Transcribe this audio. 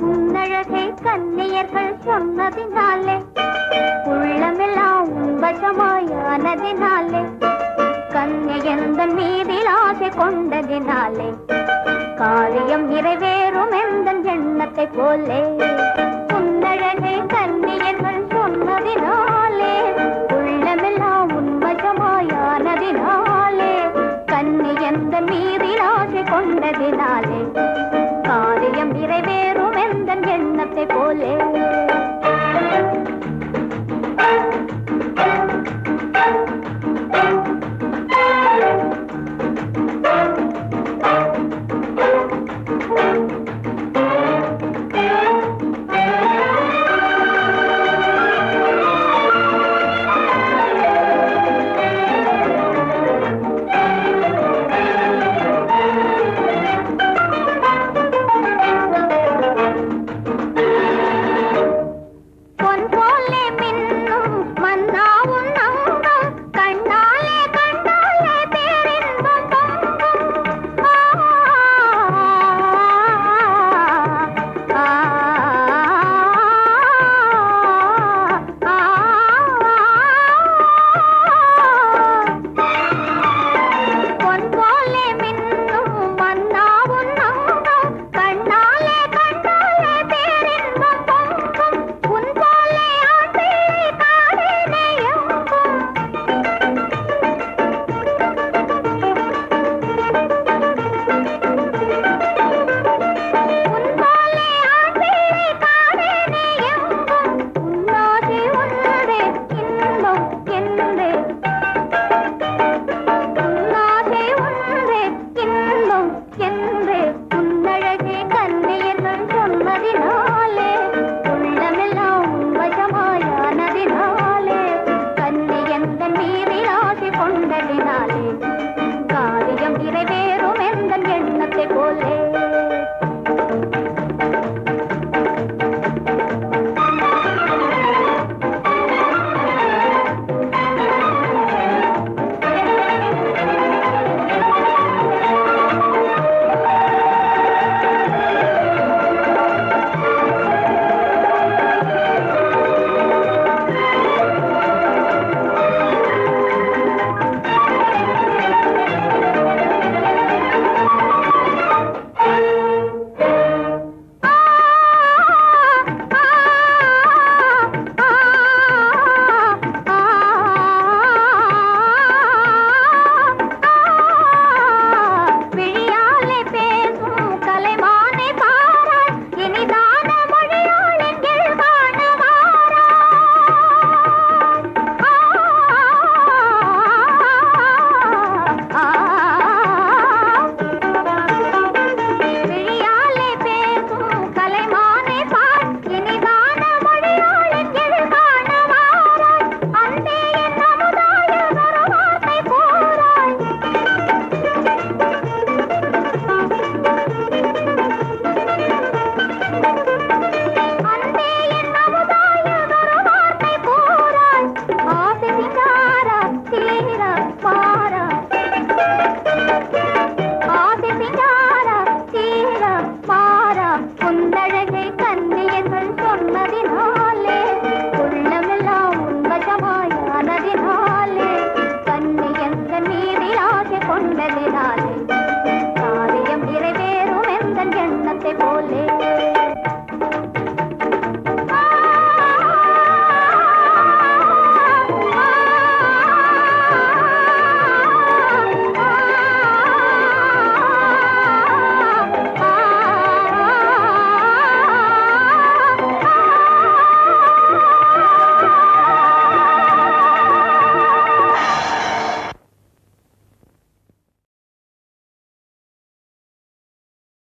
உன்னழகை கன்னியர்கள் சொன்னதினாலே உள்ளமெல்லாம் வசமாயானதினாலே கன்னியந்தன் மீதில் ஆசை கொண்டதினாலே காரியம் நிறைவேறும் எந்த எண்ணத்தை போலே. கொண்டதினாலே. காரியம் நிறைவேறும் எந்த எண்ணத்தை போலே.